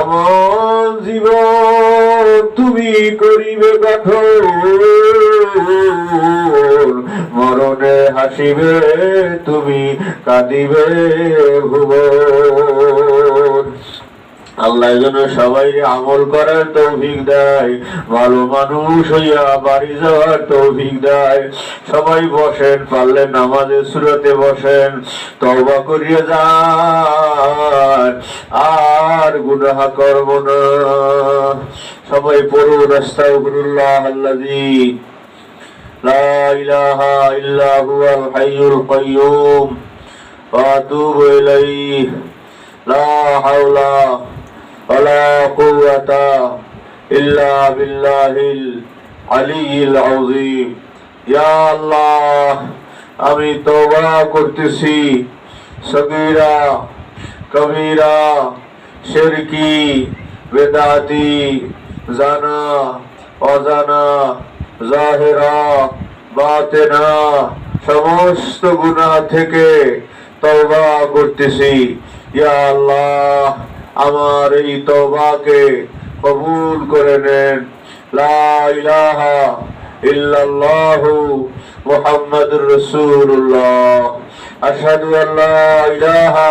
এমন জীবন তুমি করিবে গঠন মরণে হাসিবে, তুমি কাঁদিবে ভুবন। আল্লাহ যেন সবাই আমল করার তৌফিক দেয়, ভালো মানুষ হইয়া বাড়ি যাওয়ার তৌফিক দেয়। সবাই বসেন, পারলে নামাজে সুরতে বসেন, তওবা করিয়া যান। আর আর গুনাহ করব না সবাই পড়ুন আস্তাগফিরুল্লাহ আল্লাযী লা ইলাহা ইল্লা হুয়াল হাইয়ুল কাইয়্যুম ওয়া আতুবু ইলাইহি লা হাওলা ওয়ালা কুওয়াতা ইল্লা বিল্লাহিল আলিয়্যিল আযীম ইয়া আল্লাহ আমি তওবা করতেছি সগীরা কবীরা শিরকি বেদাতি, জানা, অজানা, জাহেরা, বাতেনা, সমস্ত গুনাহ থেকে তওবা করতেছি। ইয়া আল্লাহ, আমার এই তওবাকে কবুল করে নেন। লা ইলাহা ইল্লাল্লাহু মুহাম্মাদুর রাসূলুল্লাহ। আশহাদু আল লা ইলাহা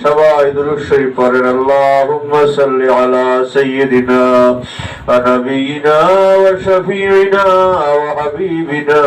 সবাই দুরূদ শরীফ পড়েন আল্লাহুম্মা সাল্লি আলা সাইয়্যিদিনা ওয়া নাবিয়িনা ওয়া শাফিঈনা ওয়া হাবিবিনা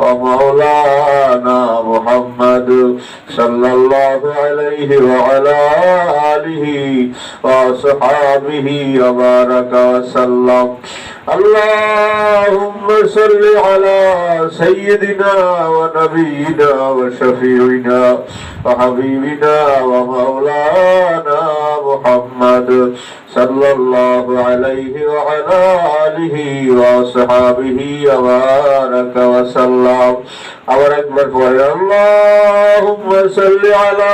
ওয়া মাওলানা মুহাম্মদ সাল্লাল্লাহু আলাইহি ওয়া আলা আলিহি ওয়া সাহাবিহি ওয়া বারাকা ওয়া সাল্লাম اللهم صل على سيدنا ونبينا وشفيعنا وحبيبنا ومولانا محمد صلى الله عليه وعلى آله وأصحابه وبارك وسلم. اور أكبر فرمائے اللهم صل على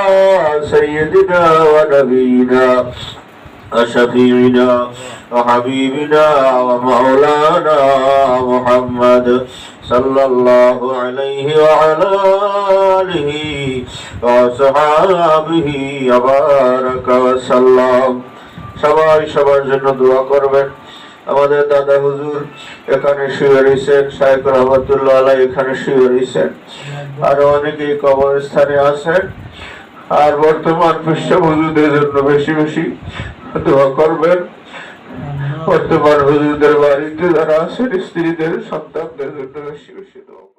سيدنا ونبينا وشفيعنا وحبيبنا ومولانا محمد صلى الله عليه وعلى آله وصحابه وبارك وسلم সবাই সবার জন্য দোয়া করবেন আমাদের দাদা হুজুর এখানে শুয়ে রয়েছেন শাহেখ রহমতুল্লাহ আলাই এখানে শুয়ে রয়েছেন আরো অনেকেই কবরস্থানে আছেন আর বর্তমান বিশ্ব হুজুরদের জন্য বেশি বেশি দোয়া করবেন বর্তমান হুজুরদের বাড়িতে যারা আছেন স্ত্রীদের সন্তানদের জন্য বেশি বেশি দোয়া।